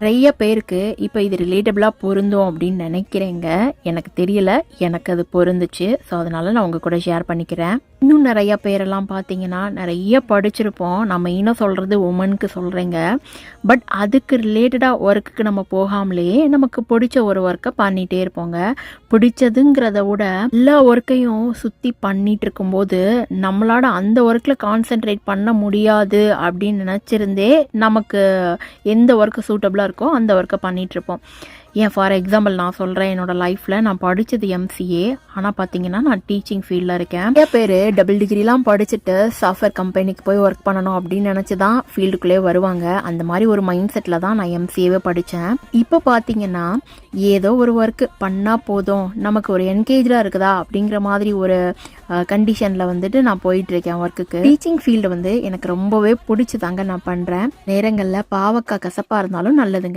நிறைய பேருக்கு இப்போ இது ரிலேட்டபிளாக பொருந்தும் அப்படின்னு நினைக்கிறேங்க. எனக்கு தெரியல. எனக்கு அது பொருந்துச்சு. ஸோ அதனால நான் உங்கள் கூட ஷேர் பண்ணிக்கிறேன். இன்னும் நிறைய பேரெல்லாம் பார்த்தீங்கன்னா நிறைய படிச்சிருப்போம். நம்ம இன்னும் சொல்கிறது உமனுக்கு சொல்கிறேங்க பட் அதுக்கு ரிலேட்டடாக ஒர்க்குக்கு நம்ம போகாமலேயே நமக்கு பிடிச்ச ஒரு ஒர்க்கை பண்ணிகிட்டே இருப்போங்க. பிடிச்சதுங்கிறத விட எல்லா ஒர்க்கையும் சுற்றி பண்ணிகிட்டு இருக்கும்போது நம்மளால அந்த ஒர்க்கில் கான்சென்ட்ரேட் பண்ண முடியாது அப்படின்னு நினச்சிருந்தே நமக்கு எந்த ஒர்க்கு சூட்டபிளாக இருக்கோ அந்த ஒர்க்கை பண்ணிட்டு இருப்போம். ஏன் ஃபார் எக்ஸாம்பிள் நான் சொல்கிறேன் என்னோட லைஃப்பில் நான் படித்தது எம்சிஏ ஆனால் பார்த்தீங்கன்னா நான் டீச்சிங் ஃபீல்டில் இருக்கேன். நிறைய பேர் டபுள் டிகிரிலாம் படிச்சுட்டு சாஃப்ட்வேர் கம்பெனிக்கு போய் ஒர்க் பண்ணணும் அப்படின்னு நினச்சி தான் ஃபீல்டுக்குள்ளே வருவாங்க. அந்த மாதிரி ஒரு மைண்ட் செட்டில் தான் நான் எம்சிஏவே படித்தேன் இப்போ பார்த்தீங்கன்னா ஏதோ ஒரு ஒர்க்கு பண்ணால் போதும் நமக்கு ஒரு என்கேஜாக இருக்குதா அப்படிங்கிற மாதிரி ஒரு கண்டிஷனில் வந்துட்டு நான் போயிட்டுருக்கேன் ஒர்க்குக்கு டீச்சிங் ஃபீல்டு வந்து எனக்கு ரொம்பவே பிடிச்சி தாங்க நான் பண்ணுறேன் நேரங்களில் பாவக்காய் கசப்பாக இருந்தாலும் நல்லதுங்க.